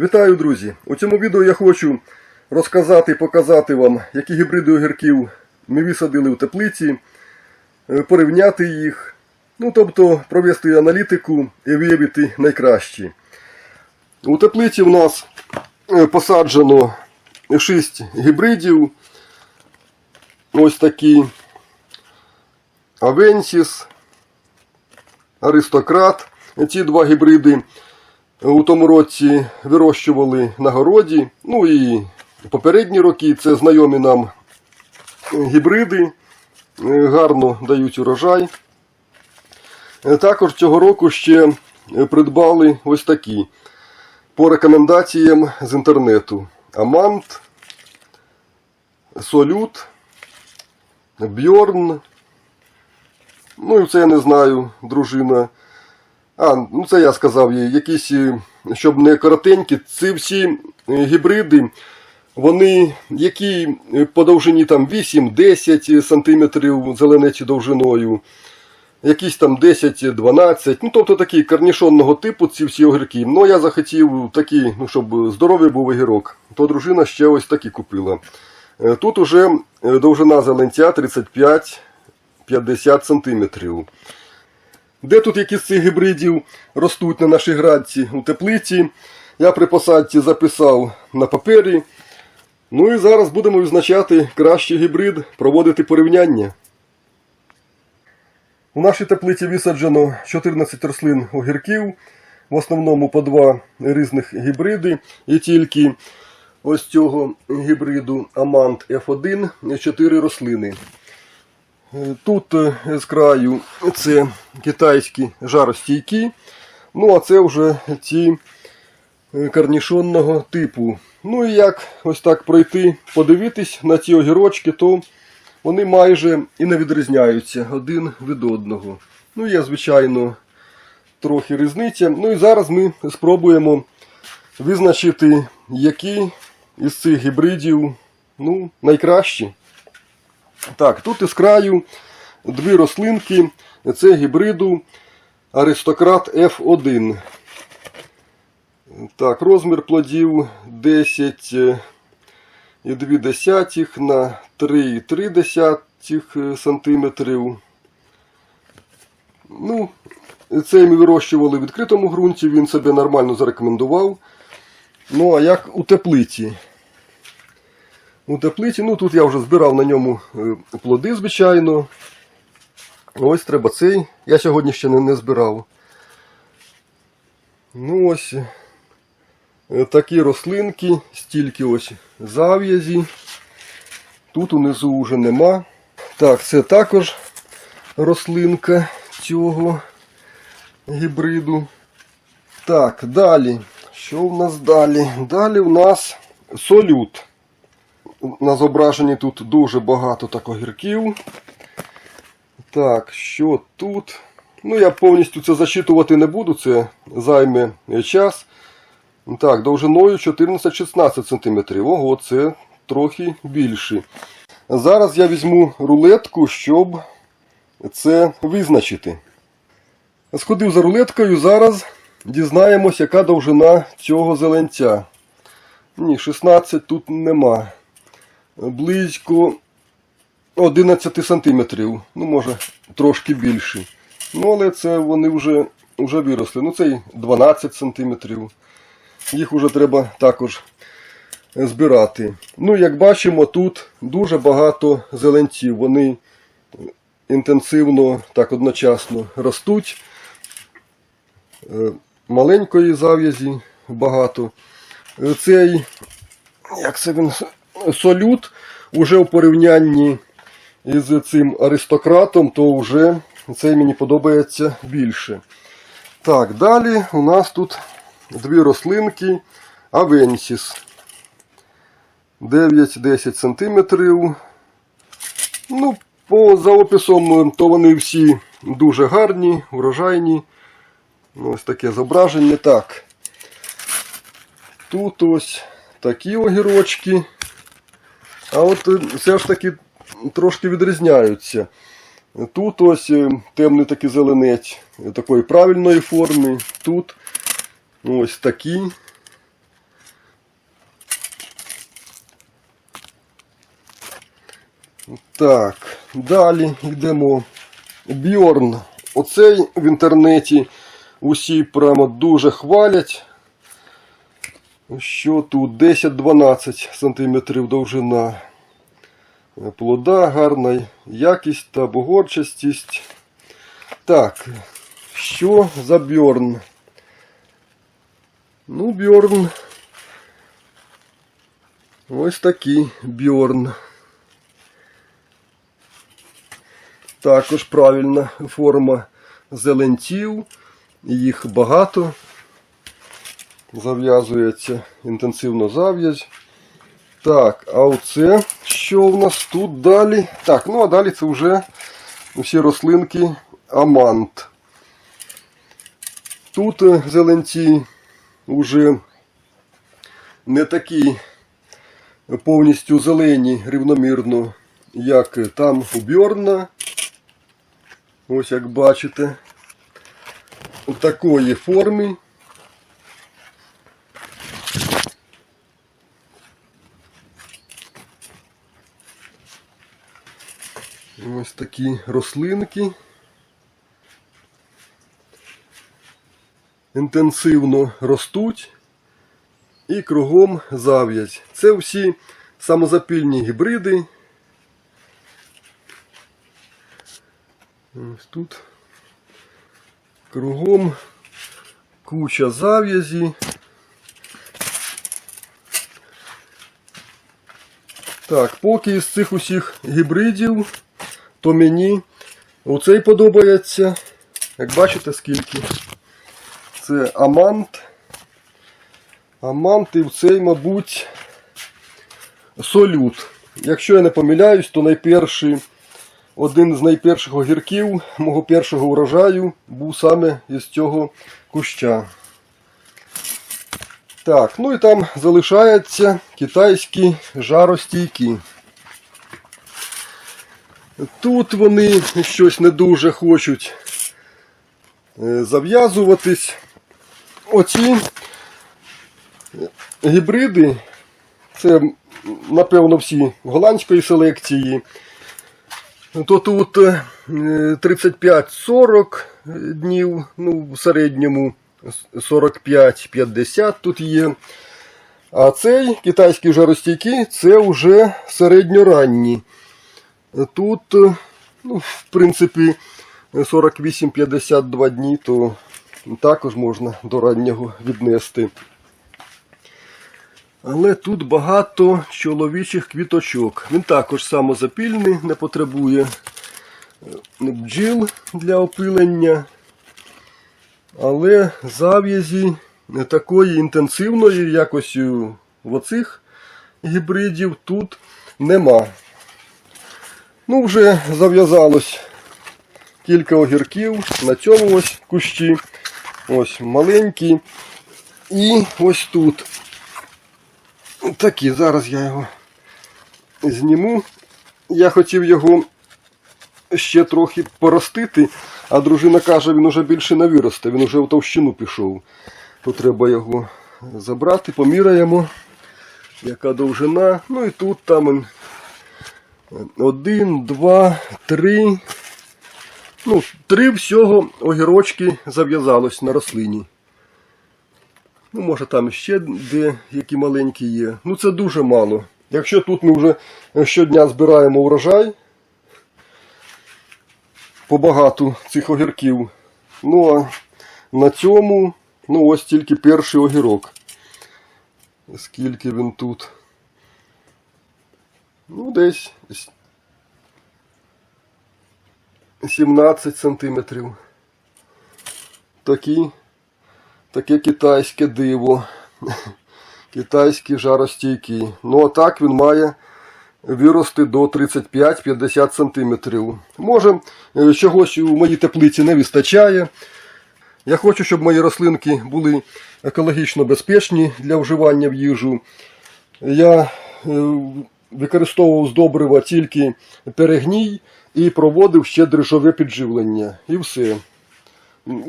Вітаю, друзі! У цьому відео я хочу розказати і показати вам, які гібриди огірків ми висадили в теплиці, е, порівняти їх, ну тобто провести аналітику і виявити найкращі. У теплиці в нас е, посаджено 6 гібридів. Ось такі Авенсіс, Аристократ. Ці два гібриди у тому році вирощували на городі. Ну і попередні роки це знайомі нам гібриди, е, гарно дають урожай. Е, Також цього року ще придбали ось такі по рекомендаціям з інтернету. Амант, Солют, Бьорн. Ну і це я не знаю, дружина. А, ну це я сказав їй, якісь, е, щоб не коротенькі, ці всі е, гібриди, вони які е, по довжині там 8-10 см зеленеці довжиною, якісь там 10-12, ну тобто такі карнішонного типу ці всі огірки. Ну я захотів такі, ну щоб здоровий був огірок, то дружина ще ось такі купила. Тут уже довжина зеленця 35-50 см. Де тут які з цих гібридів ростуть на нашій градці у теплиці. Я при посадці записав на папері. Ну і зараз будемо визначати кращий гібрид, проводити порівняння. У нашій теплиці висаджено 14 рослин огірків, в основному по два різних гібриди. І тільки ось цього гібриду Амант F1 4 рослини. Тут е, з краю це китайські жаростійкі, ну а це вже ті е, карнішонного типу. Ну і як ось так пройти, подивитись на ці огірочки, то вони майже і не відрізняються один від одного. Ну, є, звичайно, трохи різниця. Ну і зараз ми спробуємо визначити, які із цих гібридів ну, найкращі. Так, тут із краю дві рослинки. Це гібриду Аристократ F1. Так, розмір плодів 10 і 2 десятих на 3,3 десятих сантиметрів. Ну, цей ми вирощували в відкритому ґрунті, він себе нормально зарекомендував. Ну, а як у теплиці? У теплиці, ну тут я вже збирав на ньому е, плоди, звичайно. Ось треба цей. Я сьогодні ще не, не збирав. Ну ось е, такі рослинки, стільки ось зав'язі. Тут унизу вже нема. Так, це також рослинка цього гібриду. Так, далі. Що в нас далі? Далі в нас солют. На зображенні тут дуже багато так огірків. Так, що тут? Ну, я повністю це зачитувати не буду, це займе час. Так, довжиною 14-16 см. Ого, це трохи більше. Зараз я візьму рулетку, щоб це визначити. Сходив за рулеткою, зараз дізнаємось, яка довжина цього зеленця. Ні, 16 тут нема. Близько 11 сантиметрів. Ну, може, трошки більше. Ну, але це вони вже, вже виросли. Ну, цей 12 сантиметрів. Їх вже треба також збирати. Ну, як бачимо, тут дуже багато зеленців. Вони інтенсивно так одночасно ростуть. Е, Маленької зав'язі багато. Цей, як це він, солют уже в порівнянні із цим аристократом, то вже цей мені подобається більше. Так, далі у нас тут дві рослинки Авенсіс. 9-10 см. Ну, по, за описом, то вони всі дуже гарні, врожайні. Ну, Ось таке зображення. Так. Тут ось такі огірочки. А от е, все ж таки трошки відрізняються. Тут ось е, темний такий зеленець е, такої правильної форми. Тут ось такі. Так, далі йдемо. Бьорн. Оцей в інтернеті усі прямо дуже хвалять. Що тут 10-12 см довжина. Плода, гарна якість та бугорчастість. Так, що за бьорн? Ну, бьорн. Ось такий бьорн. Також правильна форма зеленців. Їх багато. Зав'язується інтенсивно зав'язь. Так, а оце що в нас тут далі? Так, ну а далі це вже всі рослинки амант. Тут е, зеленці вже не такі повністю зелені рівномірно, як там у Бьорна. Ось як бачите, у такої формі. Ось такі рослинки. Інтенсивно ростуть і кругом зав'язь. Це всі самозапільні гібриди. Ось тут кругом куча зав'язі. Так, поки із цих усіх гібридів, то мені оцей подобається. Як бачите, скільки. Це амант. Амант і цей, мабуть, солют. Якщо я не помиляюсь, то найперший, один з найперших огірків мого першого урожаю був саме із цього куща. Так, ну і там залишаються китайські жаростійкі. Тут вони щось не дуже хочуть е, зав'язуватись. Оці гібриди, це, напевно, всі голландської селекції. То тут е, 35-40 днів, ну, в середньому 45-50 тут є. А цей китайський жаростійкий це вже середньоранні. Тут, е, ну, в принципі, 48-52 дні, то також можна до раннього віднести. Але тут багато чоловічих квіточок. Він також самозапільний, не потребує е, бджіл для опилення. Але зав'язі такої інтенсивної якось в оцих гібридів тут нема. Ну, вже зав'язалось кілька огірків на цьому ось кущі. Ось маленькі. І ось тут. Такі, зараз я його зніму. Я хотів його ще трохи поростити, а дружина каже, він уже більше не виросте, він уже в товщину пішов. То треба його забрати, поміряємо, яка довжина. Ну і тут там один, два, три. Ну, три всього огірочки зав'язалось на рослині. Ну, може там ще де які маленькі є. Ну це дуже мало. Якщо тут ми вже щодня збираємо урожай, побагату цих огірків. Ну а на цьому, ну ось тільки перший огірок. Скільки він тут? Ну, десь 17 сантиметрів. Такі, таке китайське диво. Китайські жаростійкі. Ну а так він має вирости до 35-50 сантиметрів. Може, е, чогось у моїй теплиці не вистачає. Я хочу, щоб мої рослинки були екологічно безпечні для вживання в їжу. Я е, використовував з добрива тільки перегній і проводив ще дрижове підживлення. І все.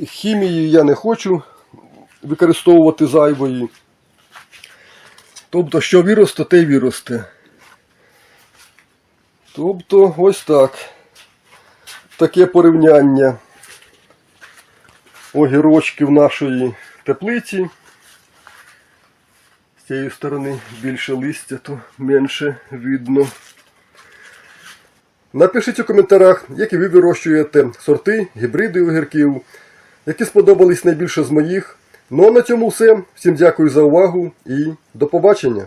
Хімії я не хочу використовувати зайвої. Тобто, що виросте, те й виросте. Тобто ось так. Таке порівняння огірочків нашої теплиці. Цієї сторони більше листя, то менше видно. Напишіть у коментарях, які ви вирощуєте сорти, гібриди огірків, які сподобались найбільше з моїх. Ну а на цьому все. Всім дякую за увагу і до побачення!